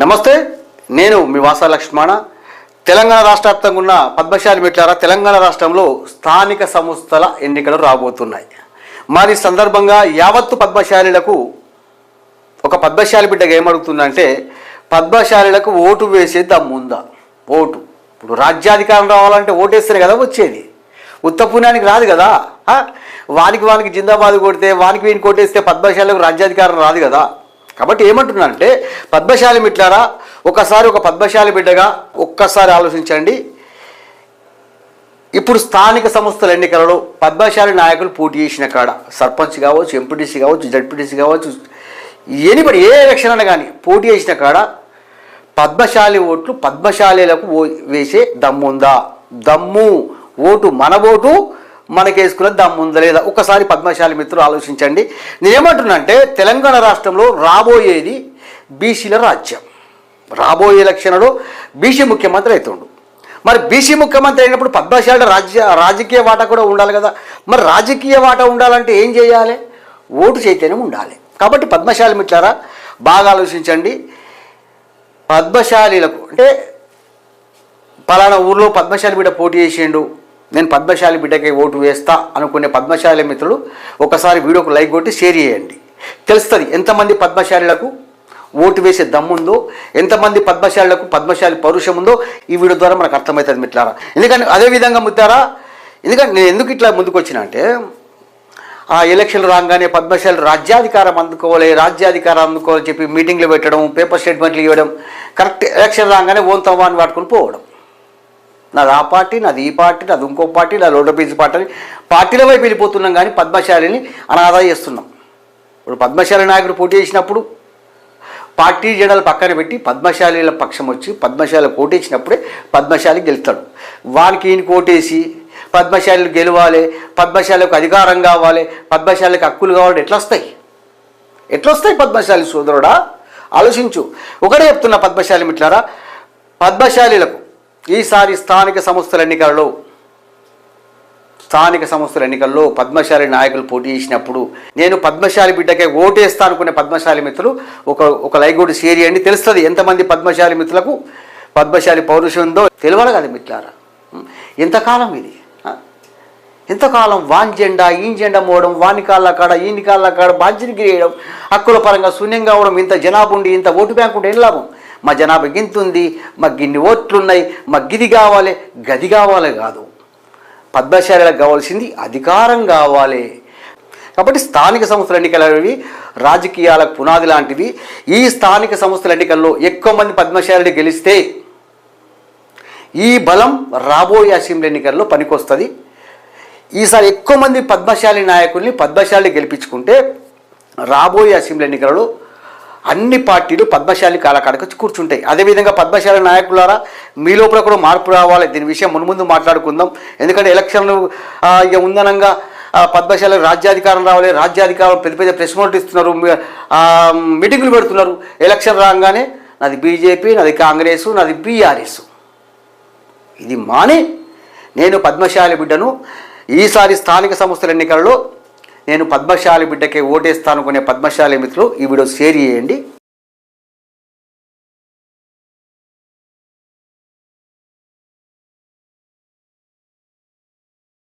నమస్తే నేను మీ వాస లక్ష్మణ. తెలంగాణ రాష్ట్ర వ్యాప్తంగా ఉన్న పద్మశాలి మెట్లారా తెలంగాణ రాష్ట్రంలో స్థానిక సంస్థల ఎన్నికలు రాబోతున్నాయి. మరి సందర్భంగా యావత్తు పద్మశాలీలకు ఒక పద్మశాలి బిడ్డగా ఏమడుగుతుందంటే పద్మశాలీలకు ఓటు వేసే దమ్ముందా ఓటు. ఇప్పుడు రాజ్యాధికారం రావాలంటే ఓటేస్తేనే కదా వచ్చేది. ఉత్తపుణ్యానికి రాదు కదా. వానికి వానికి జిందాబాద్ కొడితే వానికి వీని కొట్టేస్తే పద్మశాలకు రాజ్యాధికారం రాదు కదా. కాబట్టి ఏమంటున్నానంటే పద్మశాలి మిట్లారా ఒకసారి ఒక పద్మశాలి బిడ్డగా ఒక్కసారి ఆలోచించండి. ఇప్పుడు స్థానిక సంస్థల ఎన్నికలలో పద్మశాలి నాయకులు పోటీ చేసిన కాడ సర్పంచ్ కావచ్చు ఎంపీటీసీ కావచ్చు జడ్పీటీసీ కావచ్చు ఎనిబడి ఏ ఎలక్షన్ అయినా కానీ పోటీ చేసిన కాడ పద్మశాలి ఓట్లు పద్మశాలీలకు ఓ వేసే దమ్ముందా? దమ్ము. ఓటు మన ఓటు మనకేసుకున్న దమ్ముందా లేదా? ఒకసారి పద్మశాలి మిత్రులు ఆలోచించండి. నేనేమంటున్నా అంటే తెలంగాణ రాష్ట్రంలో రాబోయేది బీసీల రాజ్యం. రాబోయే ఎలక్షన్లో బీసీ ముఖ్యమంత్రి అవుతుండు మరి బీసీ ముఖ్యమంత్రి అయినప్పుడు పద్మశాలి రాజ్య రాజకీయ వాటా కూడా ఉండాలి కదా? మరి రాజకీయ వాటా ఉండాలంటే ఏం చేయాలి? ఓటు చైతన్యం ఉండాలి. కాబట్టి పద్మశాలి మిట్లారా బాగా ఆలోచించండి. పద్మశాలీలకు అంటే పలానా ఊర్లో పద్మశాలి బిడ్డ పోటీ చేసిండు. నేను పద్మశాలి బిడ్డకి ఓటు వేస్తా అనుకునే పద్మశాలి మిత్రులు ఒకసారి వీడియోకు లైక్ కొట్టి షేర్ చేయండి. తెలుస్తుంది ఎంతమంది పద్మశాలులకు ఓటు వేసే దమ్ముందో ఎంతమంది పద్మశాలులకు పద్మశాలి పౌరుషం ఉందో ఈ వీడియో ద్వారా మనకు అర్థమవుతుంది మిట్లారా ఎందుకంటే అదేవిధంగా ముత్తారా ఎందుకంటే నేను ఎందుకు ఇట్లా ముందుకు వచ్చిన అంటే ఆ ఎలక్షన్లు రాగానే పద్మశాలి రాజ్యాధికారం అందుకోవాలి రాజ్యాధికారం అందుకోవాలని చెప్పి మీటింగ్లు పెట్టడం పేపర్ స్టేట్మెంట్లు ఇవ్వడం కరెక్ట్ ఎలక్షన్ రాగానే ఓన్ అని పట్టుకుని పోవడం. నాది ఆ పార్టీ నాది ఈ పార్టీ నాది ఇంకో పార్టీ నాది లోటపీజీ పార్టీ అని పార్టీల వైపు వెళ్ళిపోతున్నాం కానీ పద్మశాలిని అనాదా చేస్తున్నాం. ఇప్పుడు పద్మశాలి నాయకుడు పోటీ చేసినప్పుడు పార్టీ జెండాలు పక్కన పెట్టి పద్మశాలిల పక్షం వచ్చి పద్మశాలి కోటేసినప్పుడే పద్మశాలి గెలుస్తాడు. వానికి ఈయన కోటేసి పద్మశాలీలు గెలవాలి పద్మశాలకు అధికారం కావాలి పద్మశాలకు హక్కులు కావాలి ఎట్లా వస్తాయి? ఎట్లా వస్తాయి పద్మశాలి సోదరుడా? ఆలోచించు. ఒకటే చెప్తున్నా పద్మశాలి మిట్లారా పద్మశాలిలకు ఈసారి స్థానిక సంస్థల ఎన్నికలలో స్థానిక సంస్థల ఎన్నికల్లో పద్మశాలి నాయకులు పోటీ చేసినప్పుడు నేను పద్మశాలి బిడ్డకే ఓటేస్తా అనుకునే పద్మశాలి మిత్రులు ఒక ఒక లైక్ కూడా షేర్ చేయండి తెలుస్తుంది. ఎంతమంది పద్మశాలి మిత్రులకు పద్మశాలి పౌరుషం ఉందో తెలియాలి కదా మిత్రులారా ఎంతకాలం ఇది? ఎంతకాలం వాన్ జెండా ఈ జెండా మోవడం వాని కాళ్ళ కాడ ఈని కాళ్ళ కాడ బాధ్యత గిరేయడం హక్కుల పరంగా శూన్యంగా అవడం ఇంత జనాభా ఉండి ఇంత ఓటు బ్యాంక్ ఉంటే ఏం లాభం? మా జనాభా గింత ఉంది మాకు గిన్ని ఓట్లున్నాయి. మాకు గిది కావాలి. గది కావాలి కాదు. పద్మశాలకు కావాల్సింది అధికారం కావాలి. కాబట్టి స్థానిక సంస్థల ఎన్నికలు అనేవి రాజకీయాలకు పునాది లాంటివి. ఈ స్థానిక సంస్థల ఎన్నికల్లో ఎక్కువ మంది పద్మశాలని గెలిస్తే ఈ బలం రాబోయే అసెంబ్లీ ఎన్నికల్లో పనికొస్తుంది. ఈసారి ఎక్కువ మంది పద్మశాలి నాయకుల్ని పద్మశాలి గెలిపించుకుంటే రాబోయే అసెంబ్లీ ఎన్నికలలో అన్ని పార్టీలు పద్మశాలి కాలకాడకు కూర్చుంటాయి. అదేవిధంగా పద్మశాలి నాయకులారా మీ లోపల కూడా మార్పు రావాలి. దీని విషయం మున్ముందు మాట్లాడుకుందాం. ఎందుకంటే ఎలక్షన్లు ఇక ఉందనంగా ఆ, పద్మశాలి రాజ్యాధికారం రావాలి. రాజ్యాధికారం పెద్ద పెద్ద ప్రెస్ నోట్ ఇస్తున్నారు. మీటింగులు పెడుతున్నారు. ఎలక్షన్ రాగానే నాది బీజేపీ నాది కాంగ్రెస్ నాది బీఆర్ఎస్. ఇది మాని. నేను పద్మశాలి బిడ్డను ఈసారి స్థానిక సంస్థల ఎన్నికల్లో నేను పద్మశాలి బిడ్డకే ఓటేస్తాను కొనే పద్మశాలి మిత్రులు ఈ వీడియో షేర్ చేయండి.